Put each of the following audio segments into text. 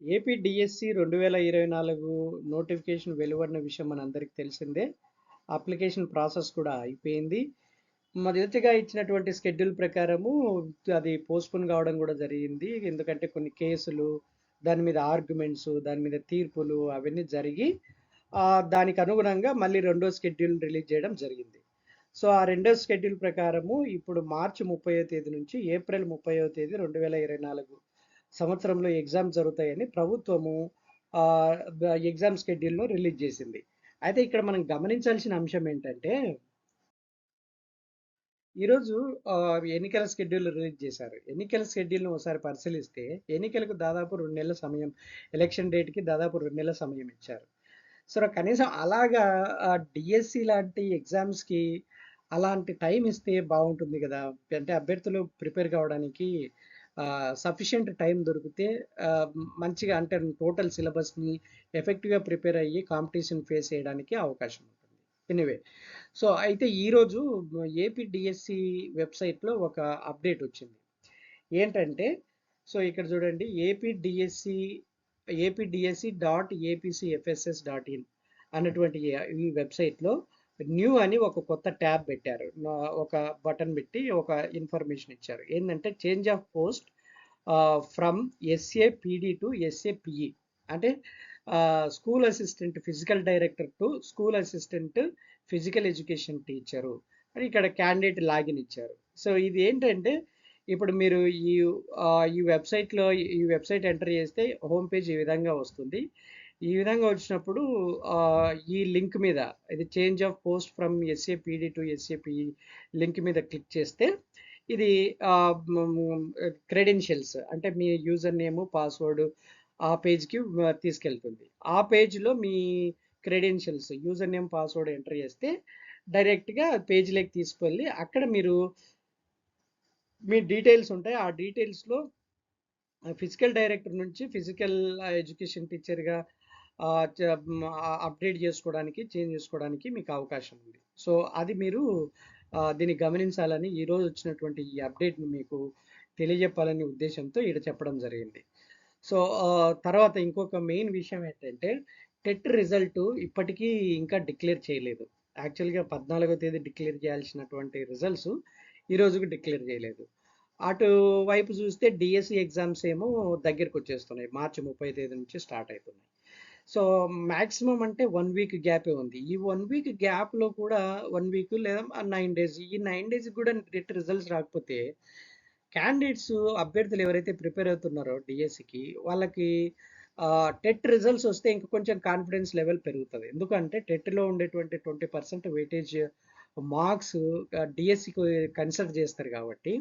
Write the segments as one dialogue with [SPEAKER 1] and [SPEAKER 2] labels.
[SPEAKER 1] AP DSC రెండు వేల ఇరవై నాలుగు నోటిఫికేషన్ వెలువడిన విషయం మనందరికీ తెలిసిందే. అప్లికేషన్ ప్రాసెస్ కూడా అయిపోయింది. మొదటిగా ఇచ్చినటువంటి షెడ్యూల్ ప్రకారము అది పోస్ట్పోన్ కావడం కూడా జరిగింది. ఎందుకంటే కొన్ని కేసులు దాని మీద ఆర్గ్యుమెంట్స్ దాని మీద తీర్పులు అవన్నీ జరిగి దానికి అనుగుణంగా మళ్ళీ రెండో షెడ్యూల్ రిలీజ్ చేయడం జరిగింది. సో ఆ రెండో షెడ్యూల్ ప్రకారము ఇప్పుడు మార్చి ముప్పైవ తేదీ నుంచి ఏప్రిల్ ముప్పైవ తేదీ రెండు వేల ఇరవై నాలుగు సంవత్సరంలో ఎగ్జామ్ జరుగుతాయని ప్రభుత్వము ఎగ్జామ్ షెడ్యూల్లో రిలీజ్ చేసింది. అయితే ఇక్కడ మనం గమనించాల్సిన అంశం ఏంటంటే ఈరోజు ఎన్నికల షెడ్యూల్ రిలీజ్ చేశారు. ఎన్నికల షెడ్యూల్ను ఒకసారి పరిశీలిస్తే ఎన్నికలకు దాదాపు రెండు నెలల సమయం ఎలక్షన్ డేట్కి దాదాపు రెండు నెలల సమయం ఇచ్చారు. సో కనీసం అలాగా డిఎస్సి లాంటి ఎగ్జామ్స్కి అలాంటి టైం ఇస్తే బాగుంటుంది కదా. అంటే అభ్యర్థులు ప్రిపేర్ కావడానికి సఫిషియంట్ టైం దొరికితే మంచిగా అంటే టోటల్ సిలబస్ని ఎఫెక్టివ్గా ప్రిపేర్ అయ్యి కాంపిటీషన్ ఫేస్ చేయడానికి అవకాశం ఉంటుంది. ఎనీవే సో అయితే ఈరోజు ఏపీ డిఎస్సి వెబ్సైట్లో ఒక అప్డేట్ వచ్చింది. ఏంటంటే సో ఇక్కడ చూడండి AP DSC AP DSC dot APCFSS dot in అన్నటువంటి ఈ వెబ్సైట్లో న్యూ అని ఒక కొత్త ట్యాబ్ పెట్టారు. ఒక బటన్ పెట్టి ఒక ఇన్ఫర్మేషన్ ఇచ్చారు. ఏంటంటే change of post from SA PD to SA PE అంటే school assistant physical director to school assistant physical education teacher అని ఇక్కడ క్యాండిడేట్ లాగిన్ ఇచ్చారు. సో ఇది ఏంటంటే ఇప్పుడు మీరు ఈ ఈ వెబ్సైట్లో ఈ వెబ్సైట్ ఎంటర్ చేస్తే హోమ్ పేజ్ ఈ విధంగా వస్తుంది. ఈ విధంగా వచ్చినప్పుడు ఈ లింక్ మీద ఇది change of post from SAPD to SAPE link మీద క్లిక్ చేస్తే ఇది క్రెడెన్షియల్స్ అంటే మీ యూజర్ నేము పాస్వర్డ్ ఆ పేజ్కి తీసుకెళ్తుంది. ఆ పేజ్లో మీ credentials user name password enter చేస్తే డైరెక్ట్గా పేజ్లోకి తీసుకెళ్ళి అక్కడ మీరు మీ డీటెయిల్స్ ఉంటాయి. ఆ డీటెయిల్స్లో ఫిజికల్ డైరెక్టర్ నుంచి ఫిజికల్ ఎడ్యుకేషన్ టీచర్గా అప్డేట్ చేసుకోవడానికి చేంజ్ చేసుకోవడానికి మీకు అవకాశం ఉంది. సో అది మీరు దీన్ని గమనించాలని ఈరోజు వచ్చినటువంటి ఈ అప్డేట్ని మీకు తెలియజెప్పాలనే ఉద్దేశంతో ఇక్కడ చెప్పడం జరిగింది. సో తర్వాత ఇంకొక మెయిన్ విషయం ఏంటంటే టెట్ రిజల్ట్ ఇప్పటికీ ఇంకా డిక్లేర్ చేయలేదు. యాక్చువల్గా పద్నాలుగో తేదీ డిక్లేర్ చేయాల్సినటువంటి రిజల్ట్స్ ఈ రోజుకి డిక్లేర్ చేయలేదు. అటు వైపు చూస్తే డిఎస్సి ఎగ్జామ్స్ ఏమో దగ్గరికి వచ్చేస్తున్నాయి. మార్చి ముప్పై తేదీ నుంచి స్టార్ట్ అవుతున్నాయి సో మ్యాక్సిమం అంటే వన్ వీక్ గ్యాపే ఉంది. ఈ వన్ వీక్ గ్యాప్లో కూడా వన్ వీక్ లేదా నైన్ డేస్ ఈ నైన్ డేస్ కూడా నెట్ రిజల్ట్స్ రాకపోతే క్యాండిడేట్స్ అభ్యర్థులు ఎవరైతే ప్రిపేర్ అవుతున్నారో డిఎస్సికి వాళ్ళకి టెట్ రిజల్ట్స్ వస్తే ఇంకా కొంచెం కాన్ఫిడెన్స్ లెవెల్ పెరుగుతుంది. ఎందుకంటే టెట్లో ఉండేటువంటి ట్వంటీ పర్సెంట్ వెయిటేజ్ మార్క్స్ డిఎస్సికి కన్సిడర్ చేస్తారు కాబట్టి.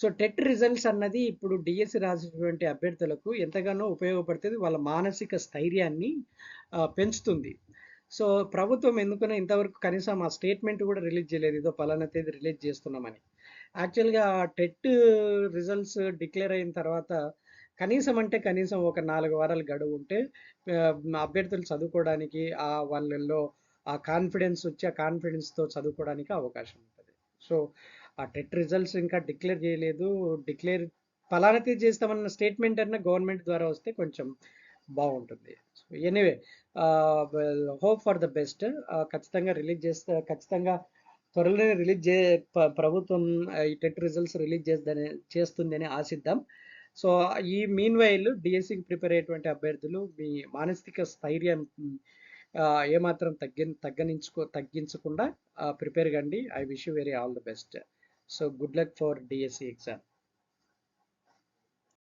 [SPEAKER 1] సో టెట్ రిజల్ట్స్ అన్నది ఇప్పుడు డిఎస్సి రాసినటువంటి అభ్యర్థులకు ఎంతగానో ఉపయోగపడుతుంది. వాళ్ళ మానసిక స్థైర్యాన్ని పెంచుతుంది. సో ప్రభుత్వం ఎందుకనో ఇంతవరకు కనీసం ఆ స్టేట్మెంట్ కూడా రిలీజ్ చేయలేదు. ఏదో పలానా తేదీ రిలీజ్ చేస్తున్నామని. యాక్చువల్గా టెట్ రిజల్ట్స్ డిక్లేర్ అయిన తర్వాత కనీసం అంటే కనీసం ఒక నాలుగు వారాలు గడువు ఉంటే అభ్యర్థులు చదువుకోవడానికి ఆ వాళ్ళల్లో ఆ కాన్ఫిడెన్స్ వచ్చి ఆ కాన్ఫిడెన్స్తో చదువుకోవడానికి అవకాశం ఉంటుంది. సో ఆ టెట్ రిజల్ట్స్ ఇంకా డిక్లేర్ చేయలేదు. డిక్లేర్ ఫలానా తేదీ చేస్తామన్న స్టేట్మెంట్ అన్న గవర్నమెంట్ ద్వారా వస్తే కొంచెం బాగుంటుంది. So anyway hope for the best ఖచ్చితంగా రిలీజ్ చేస్తే ఖచ్చితంగా త్వరలోనే రిలీజ్ చే ప్రభుత్వం ఈ టెట్ రిజల్ట్స్ రిలీజ్ చేస్తుందని చేస్తుందని ఆశిద్దాం. సో ఈ మీన్ వైల్ డిఎస్సికి ప్రిపేర్ అయ్యేటువంటి అభ్యర్థులు మీ మానసిక స్థైర్యం ఏమాత్రం తగ్గి తగ్గనించుకో తగ్గించకుండా ప్రిపేర్ కండి. I wish you very all the best. So good luck for DSC exam.